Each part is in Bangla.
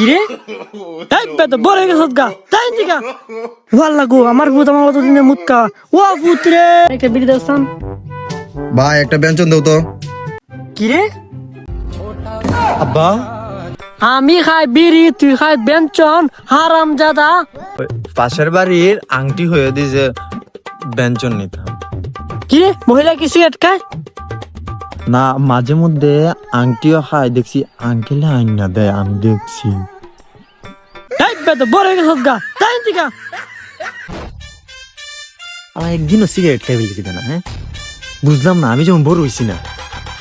কি রে এই বেটা বড় গেছত গা। তাই দিকা ভালো লাগো আমার ভূত আমার কত দিনে মুতকা। ও ভূত রে একটা বিড়ি দাস্তান ভাই একটা ব্যঞ্জন দাও তো। কি রে আব্বা। আমি খাই বিড়ি তুই খাই বেঞ্চন হারাম জাদা। পাশের বাড়ির আংটি হয়ে দিয়েছে ব্যঞ্জন নিতাম। কি মহিলা কি সিগারেট খায়? না মাঝে মধ্যে আংটিও খায় দেখছি আঙ্কেলে আইনা দেয় আমি দেখছি। হয়ে আমার একদিনও সিগারেট ফেলেছি না হ্যাঁ? বুঝলাম না আমি যেমন বড় হইছি না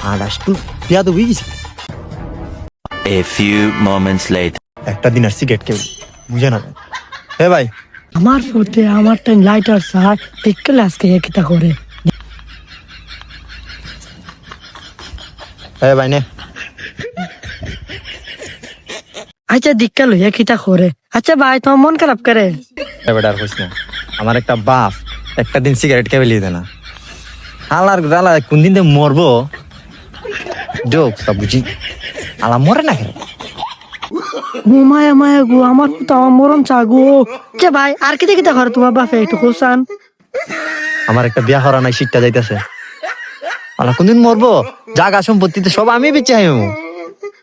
আর আসটু তো বুঝেছি A few moments later. একটা দিন আর সিগারেট খেয়ে বুঝে না। হে ভাই। আমার ফুটে আমার টাইম লাইটার সার পিকল আজকে কিতা করে? হে ভাই নে। আচ্ছা দিক্কা লইয়া কিতা করে আচ্ছা ভাই তোমার মন খারাপ করে আর কইস না? আমার একটা বাপ একটা দিন সিগারেট খেয়ে ফেলিয়ে দেয় না। আলার আলা কোন দিন মরবো জোক সব বুঝি আলা মরে না কেন গো মায়া মায়া গো আমার তো আমার মরণ চা গো যে ভাই আর কিতা কিতা করে তোমার বাপে একটু কোসান আমার একটা বিয়া হরা নাই শীতটা যাইতেছে। আলা কোনদিন মরবো? জাগা সম্পত্তিতে সব আমি বেঁচে আইমু।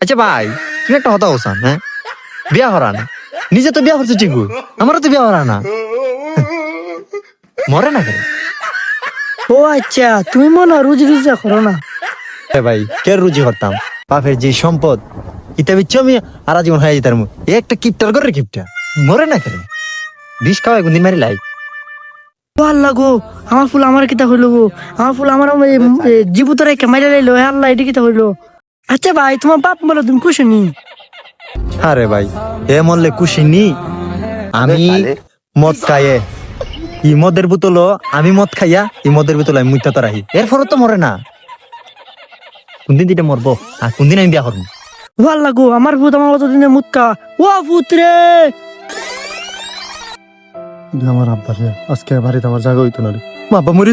আচ্ছা ভাই তুমি একটা হতা হোসান হ্যাঁ? বিয়া হরা না। নিজে তো বিয়া করছ ঠিক আমারও তো বিয়া হরা না। মরে না কেন? ও আচ্ছা তুমি মনে হয় রুজি রুজি করো না। এ ভাই কে রুজি করতাম? বাপের যে সম্পদ ইটা বিচ্ছু আমি আর জীবন হয়ে যেতাম। একটা কিপটার করে কিপটা। মরে না কেন? বিষ খাওয়াই কোনদিন মারি লাই। ও আল্লাহ গো আমার ফুল আমার কিতা হইল গো? আমার ফুল আমার জীবুতরে লাইলো হে আল্লাহ এটি কিতা হইল? আচ্ছা ভাই তোমার বাপ বলো তুমি খুশি নি? আরে ভাই এ মরলে খুশি নি? আমি মদ খাইয়ে ই মদের বোতল আমি মদ খাইয়া ই মদের বোতল আমি মুইতা তো রাহি এরপরও তো মরে না। কোনদিন দিটা মরবো? আর কোনদিন আমি বিয়া করব? ও আল্লাহ গো আমার ভূত আমার কত দিনে মুতকা ও ভূত রে! কিন্তু আমার আব্বা আজকে বাড়িতে আমার জায়গা হইতো না রে। আব্বা মরে